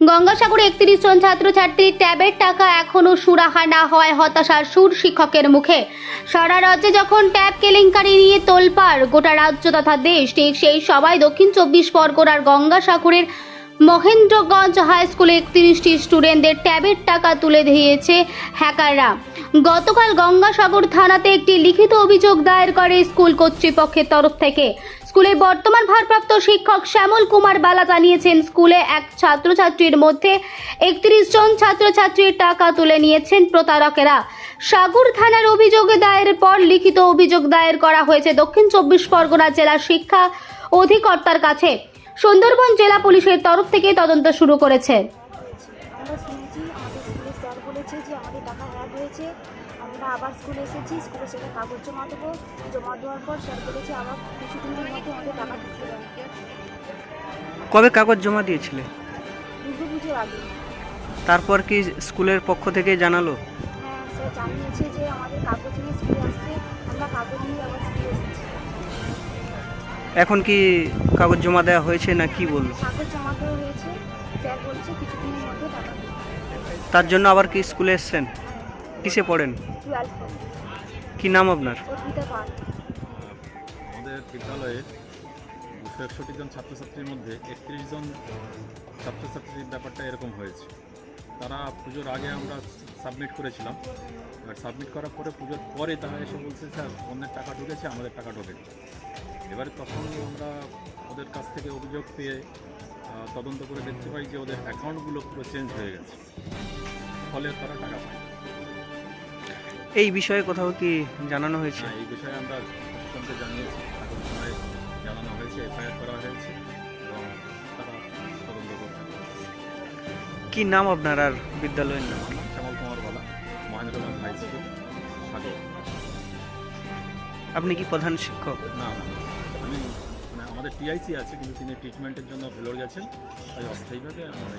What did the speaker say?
গঙ্গাসাগরে একত্রিশ জন ছাত্রছাত্রীর ট্যাবের টাকা এখনও সুরাহা না হয় হতাশার সুর শিক্ষকের মুখে। সারা রাজ্যে যখন ট্যাব কেলেঙ্কারি নিয়ে তোলপাড়, গোটা রাজ্য তথা দেশ, ঠিক সেই সবাই দক্ষিণ চব্বিশ পরগনার গঙ্গাসাগরের মহেন্দ্রগঞ্জ হাই স্কুলে একত্রিশটি স্টুডেন্টদের ট্যাবের টাকা তুলে দিয়েছে হ্যাকাররা। গতকাল গঙ্গাসাগর থানাতে একটি লিখিত অভিযোগ দায়ের করে স্কুল কর্তৃপক্ষের তরফ থেকে। স্কুলের বর্তমান ভারপ্রাপ্ত শিক্ষক শ্যামল কুমার বালা জানিয়েছেন, স্কুলে এক ছাত্রছাত্রীর মধ্যে একত্রিশ জন ছাত্রছাত্রীর টাকা তুলে নিয়েছেন প্রতারকেরা। সাগর থানার অভিযোগ দায়ের পর লিখিত অভিযোগ দায়ের করা হয়েছে দক্ষিণ চব্বিশ পরগনা জেলা শিক্ষা অধিকর্তার কাছে। সুন্দরবন জেলা পুলিশের তরফ থেকে তদন্ত শুরু করেছে। আমরা শুনেছি আমাদের স্কুলের স্যার বলেছে যে আমাদের টাকা হ্যাক হয়েছে। আমরা আবার স্কুলে এসেছি স্কুলে সেটা কাগজ জমা দেবো। জমা দেওয়ার পর স্যার বলেছে আবার কিছুদিনের মধ্যে আমাদের টাকা ঢুকে যাবে কবে কাগজ জমা দিয়েছিলে? দুর্গা পুজোর আগে। তারপর কি স্কুলের পক্ষ থেকে জানালো? হ্যাঁ স্যার জানিয়েছে যে আমাদের কাগজ নিয়ে স্কুলে আসতে আমরা কাগজ নিয়ে আবার স্কুলে এসেছি। এখন কি কাগজ জমা দেওয়া হয়েছে না কি বলল? কাগজ জমা দেওয়া হয়েছে স্যার বলছে কিছুদিনের মধ্যে টাকা ঢুকে তার জন্য আবার কি স্কুলে এসছেন? কিসে পড়েন? টুয়েলভ কি নাম আপনার? অর্পিতা পাল। আমাদের বিদ্যালয়ে দুশো একষট্টি জন ছাত্রছাত্রীর মধ্যে একত্রিশ জন ছাত্রছাত্রীর ব্যাপারটা এরকম হয়েছে। তারা পুজোর আগে আমরা সাবমিট করেছিলাম। এবার সাবমিট করার পরে পুজোর পরে তারা এসে বলছে স্যার অন্যের টাকা ঢুকেছে আমাদের টাকা ঢোকেনি। এবারে তখন আমরা ওদের কাছ থেকে অভিযোগ পেয়ে তদন্ত করে দেখতে পাই যে ওদের অ্যাকাউন্টগুলো পুরো চেঞ্জ হয়ে গেছে। ফলে তারা টাকা পায়। এই বিষয়ে কোথাও কি জানানো হয়েছে? হ্যাঁ এই বিষয়ে আমরা প্রশাসনকে জানিয়েছি। আগের সময় জানানো হয়েছে এফআইআর করা হয়েছে এবং তারা তদন্ত করছে কি নাম আপনার আর বিদ্যালয়ের নাম? শ্যামল কুমার বালা মহেন্দ্রগঞ্জ হাই স্কুল সাগর। আপনি কি প্রধান শিক্ষক? না না। আমাদের টিআইসি আছে কিন্তু তিনি ট্রিটমেন্টের জন্য ভেলোর গেছেন। তাই অস্থায়ীভাবে আমরা